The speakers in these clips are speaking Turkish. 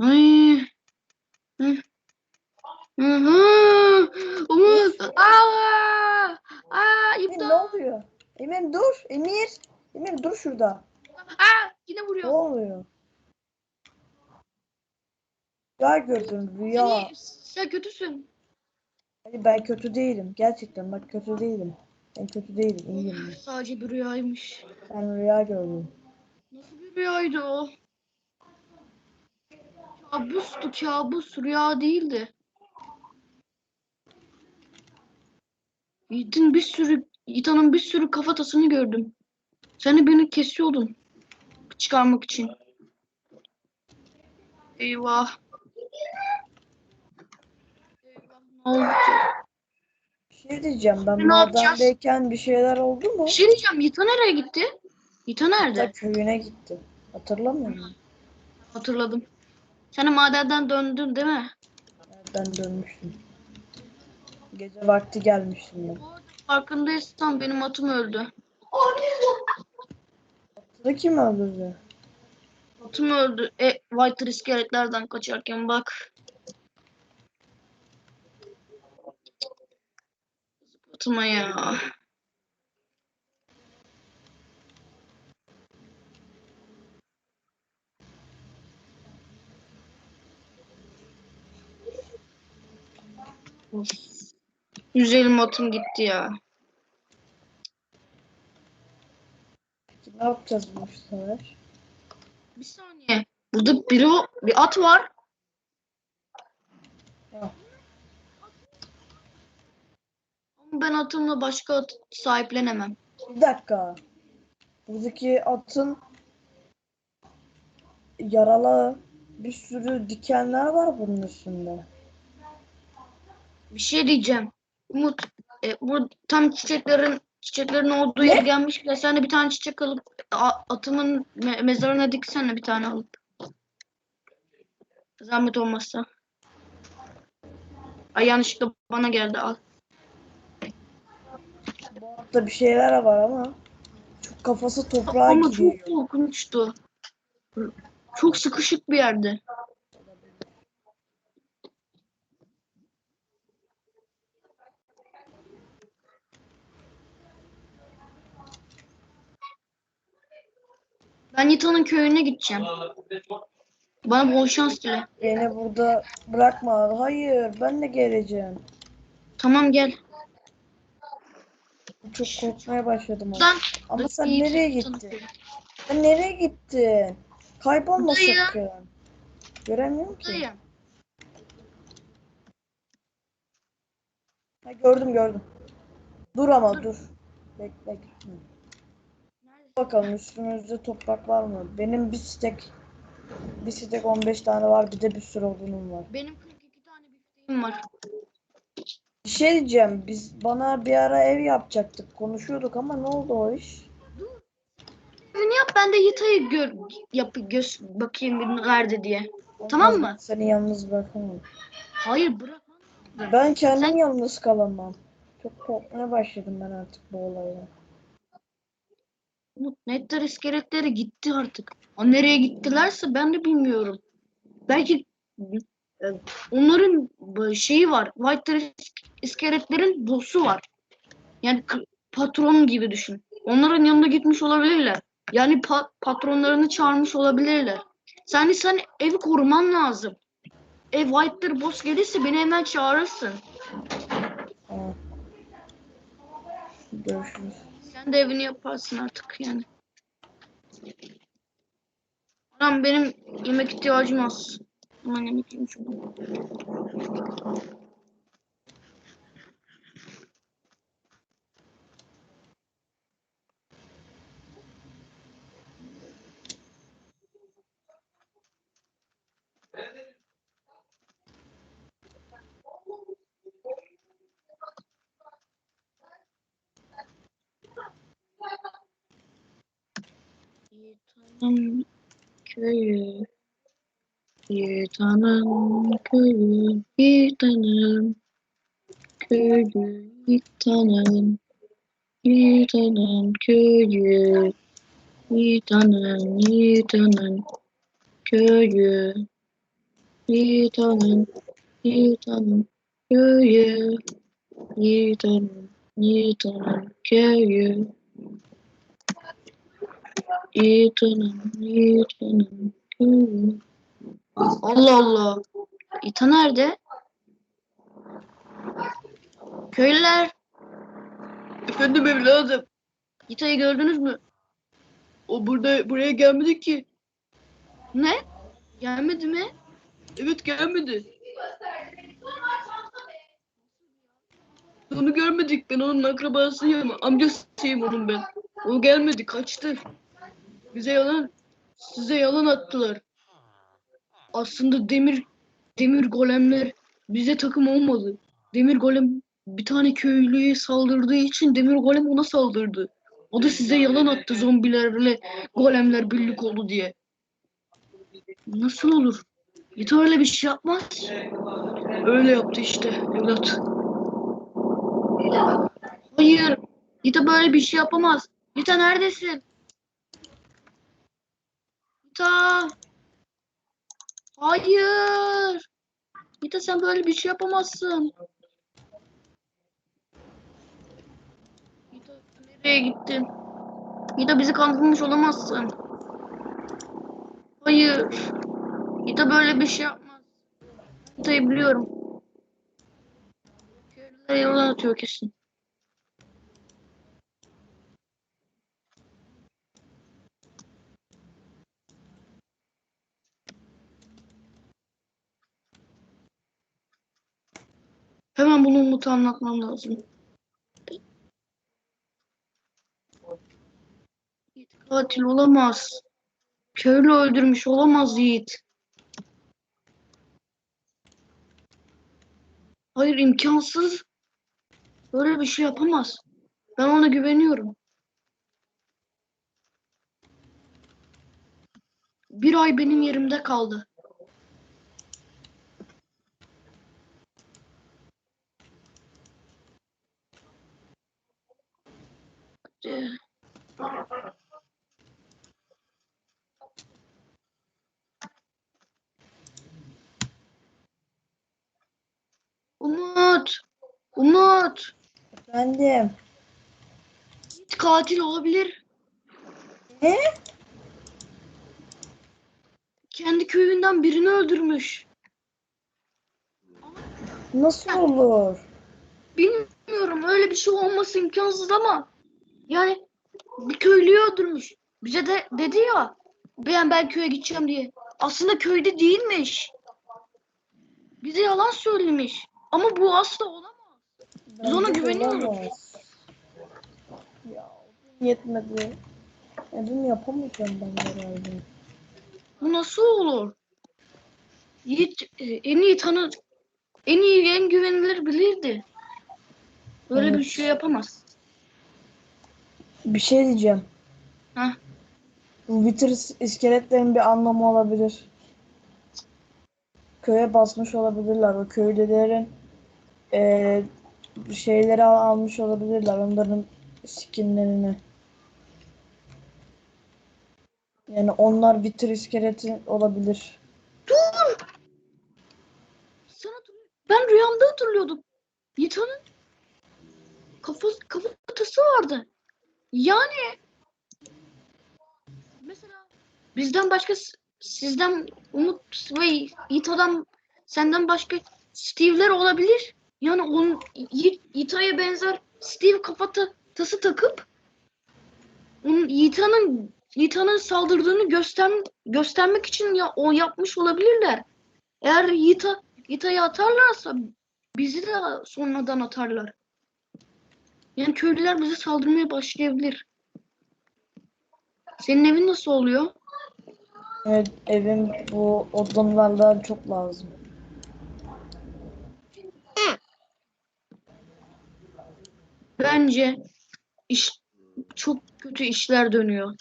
Ay. Hı. Hı. Umut. Aa! Aa, Emir ne oluyor? Emir dur. Emir. Emir dur şurada. Aa, yine Ne vuruyor. oluyor? Rüya gördüm rüya. Seni, sen kötüsün. Hayır, ben kötü değilim. Gerçekten bak kötü değilim. Ben kötü değilim. iyiyim. Sadece bir rüyaymış. Ben rüya gördüm. Nasıl bir rüyaydı o? Kabustu kabus rüya değildi. Yiğit'in bir sürü Yiğitan'ın bir sürü kafatasını gördüm. Sen de beni kesiyordun. Çıkarmak için. Eyvah. Eyvah ne oldu ki? Bir şey diyeceğim. Ben Ne yapacağız? madendeyken bir şeyler oldu mu? Bir şey diyeceğim. Yiğitan nereye gitti? Yiğitan nerede? Da köyüne gitti. Hatırlamıyor musun? Hatırladım. Sen de madenden döndün değil mi? Ben dönmüştüm. Gece vakti gelmiştim arada Farkındaysan benim atım öldü. Sıra kim öldürdü? Atım öldü. E, White iskeletlerden kaçarken bak. Atıma ya. Of. Güzelim atım gitti ya. Ne yapacağız bu sefer? Bir saniye. Burada biri bir at var. Ya, Ama ben atımla başka at sahiplenemem. bir dakika. Buradaki atın yaralı bir sürü dikenler var bunun üstünde. Bir şey diyeceğim. Umut, e, bu tam çiçeklerin çiçeklerin olduğu yere gelmiş bile sen de bir tane çiçek alıp a- atımın me- mezarına diksene bir tane alıp. Zahmet olmazsa. Ay yanlışlıkla bana geldi al. Bu atta bir şeyler var ama çok kafası toprağa Ama giriyor. çok korkunçtu. Çok sıkışık bir yerde. Ben Yita'nın köyüne gideceğim. Bana bol şans dile. Beni burada bırakma. Hayır, ben de geleceğim. Tamam gel. Çok korkmaya başladım ama. Buradan Ama sen Yiğit nereye gittin? köyü. Sen nereye gittin? Kaybolma sakın. Göremiyorum ki. Ha, gördüm gördüm. Dur ama dur. Bekle. Hı. Bakalım üstümüzde toprak var mı? Benim bir stek bir stek 15 tane var. Bir de bir sürü odunum var. Benim 42 tane bifteğim var. Bir şey diyeceğim. Biz bana bir ara ev yapacaktık. Konuşuyorduk ama ne oldu o iş? Evini yap ben de Yita'yı gör yap göz bakayım bir nerede diye. Tamam mı? Seni yalnız bırakamam. Hayır bırak. Ben kendim Sen- yalnız kalamam. Çok korkmaya başladım ben artık bu olayla. Netler iskeletleri gitti artık. O nereye gittilerse ben de bilmiyorum. Belki e, onların şeyi var. White iskeletlerin boss'u var. Yani patron gibi düşün. Onların yanına gitmiş olabilirler. Yani pa- patronlarını çağırmış olabilirler. Sen sen evi koruman lazım. Ev White'dır boss gelirse beni hemen çağırırsın. Görüşürüz. Sen de evini yaparsın artık yani. Anam benim yemek ihtiyacım az. Hemen yemek yiyeyim şuradan. Şeytanın köyü, şeytanın köyü, bir tanem, köyü, bir tanem, bir tanem köyü, bir tanem, bir tanem köyü, bir tanem, köyü, bir tanem, köyü. Hanım, köye. Allah Allah. İta nerede? Köylüler. Efendim evladım. İta'yı gördünüz mü? O burada buraya gelmedi ki. Ne? Gelmedi mi? Evet gelmedi. Onu görmedik. Ben onun akrabasıyım. Amcasıyım onun ben. O gelmedi. Kaçtı. Bize yalan size yalan attılar. Aslında demir demir golemler bize takım olmadı. Demir golem bir tane köylüye saldırdığı için demir golem ona saldırdı. O da size yalan attı zombilerle golemler birlik oldu diye. Nasıl olur? Yita öyle bir şey yapmaz. Öyle yaptı işte evlat. Hayır. Yita böyle bir şey yapamaz. Yita neredesin? Yita. Hayır. Yita sen böyle bir şey yapamazsın. Yita nereye gittin? Yita bizi kandırmış olamazsın. Hayır. Yita böyle bir şey yapmaz. Yita'yı biliyorum. Köylüler yalan atıyor kesin. Hemen bunu Umut'a anlatmam lazım. Yiğit katil olamaz. Köylü öldürmüş olamaz Yiğit. Hayır imkansız. Böyle bir şey yapamaz. Ben ona güveniyorum. Bir ay benim yerimde kaldı. Hadi. Umut. Umut. Efendim. Yiğit katil olabilir. Ne? Kendi köyünden birini öldürmüş. Nasıl olur? Bilmiyorum öyle bir şey olması imkansız ama yani bir köylüyü öldürmüş. Bize de dedi ya ben ben köye gideceğim diye. Aslında köyde değilmiş. Bize yalan söylemiş. Ama bu asla olamaz. Biz ona güveniyoruz. Ya yetmedi. Odun yapamayacağım ben herhalde. Bu nasıl olur? Yiğit e, en iyi tanı en iyi en güvenilir bilirdi. Böyle bir Evet. şey yapamaz. Bir şey diyeceğim. Heh. Bu Wither iskeletlerin bir anlamı olabilir. Köye basmış olabilirler. O köylülerin eee şeyleri al- almış olabilirler. Onların skinlerini. Yani onlar Wither iskeleti olabilir. Sana ben rüyamda hatırlıyordum. Yiğit'in kafası kafatası vardı. Yani mesela bizden başka sizden Umut ve Yiğit'den senden başka Steve'ler olabilir. Yani onun Yi- Yiğit'e benzer Steve kafatası takıp onun Yiğit'in Yiğit'in saldırdığını göster göstermek için ya o yapmış olabilirler. Eğer Yiğit'a Yiğit'e atarlarsa bizi de sonradan atarlar. Yani köylüler bize saldırmaya başlayabilir. Senin evin nasıl oluyor? Evet, evim bu odunlardan çok lazım. Bence iş çok kötü işler dönüyor.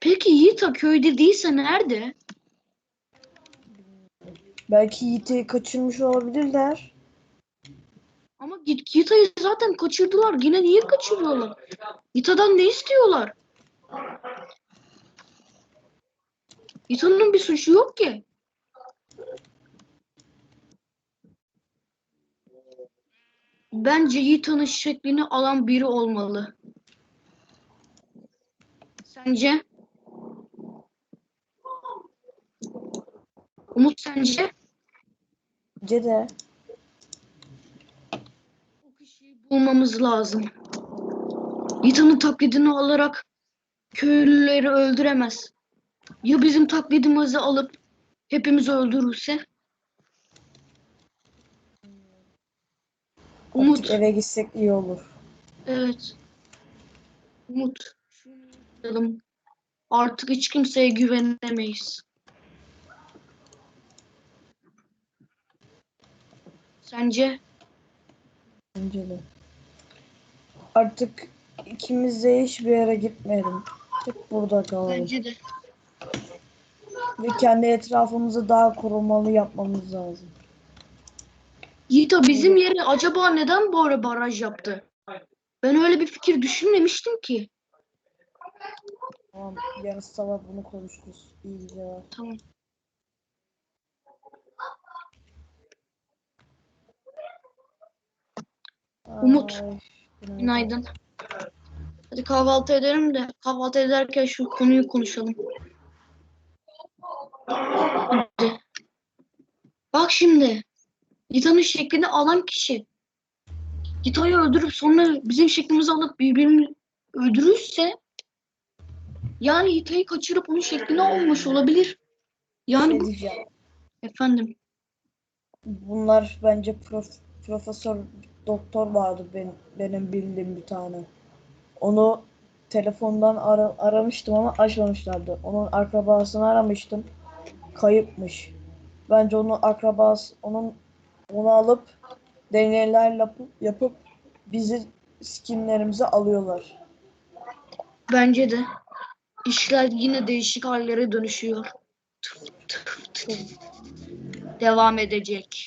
Peki Yiğit'a köyde değilse nerede? Belki Yiğit'i kaçırmış olabilirler. Ama Yi- Yiğit'a'yı zaten kaçırdılar. Yine niye kaçırıyorlar? Yiğit'a'dan ne istiyorlar? Yiğit'a'nın bir suçu yok ki. Bence Yiğit'in şeklini alan biri olmalı. Sence? Umut sence? Bence de O kişiyi bulmamız lazım. Yiğit'in taklidini alarak köylüleri öldüremez. Ya bizim taklidimizi alıp hepimizi öldürürse? Umut. artık eve gitsek iyi olur. Evet. Umut. Şunu. Artık hiç kimseye güvenemeyiz. Sence? Bence de. Artık ikimiz de hiçbir yere gitmeyelim. Tek burada kalalım. Bence de. Ve kendi etrafımızı daha korumalı yapmamız lazım. Yiğita bizim yere acaba neden böyle baraj yaptı? Ben öyle bir fikir düşünmemiştim ki. Tamam, yarın sabah bunu konuşuruz. İyi geceler. Tamam. Umut, Ay, Günaydın. Hadi kahvaltı edelim de kahvaltı ederken şu konuyu konuşalım. Hadi. Bak şimdi. Gita'nın şeklini alan kişi. Gita'yı öldürüp sonra bizim şeklimizi alıp birbirini öldürürse yani Gita'yı kaçırıp onun şeklini almış olabilir. Yani Ne bu diyeceğim? efendim Bunlar bence prof, profesör doktor vardı benim, benim bildiğim bir tane. Onu telefondan ara- aramıştım ama açmamışlardı. Onun akrabasını aramıştım. Kayıpmış. Bence onun akrabası onun onu alıp deneyler yapıp, yapıp bizi skinlerimizi alıyorlar. bence de işler yine değişik hallere dönüşüyor. Devam edecek.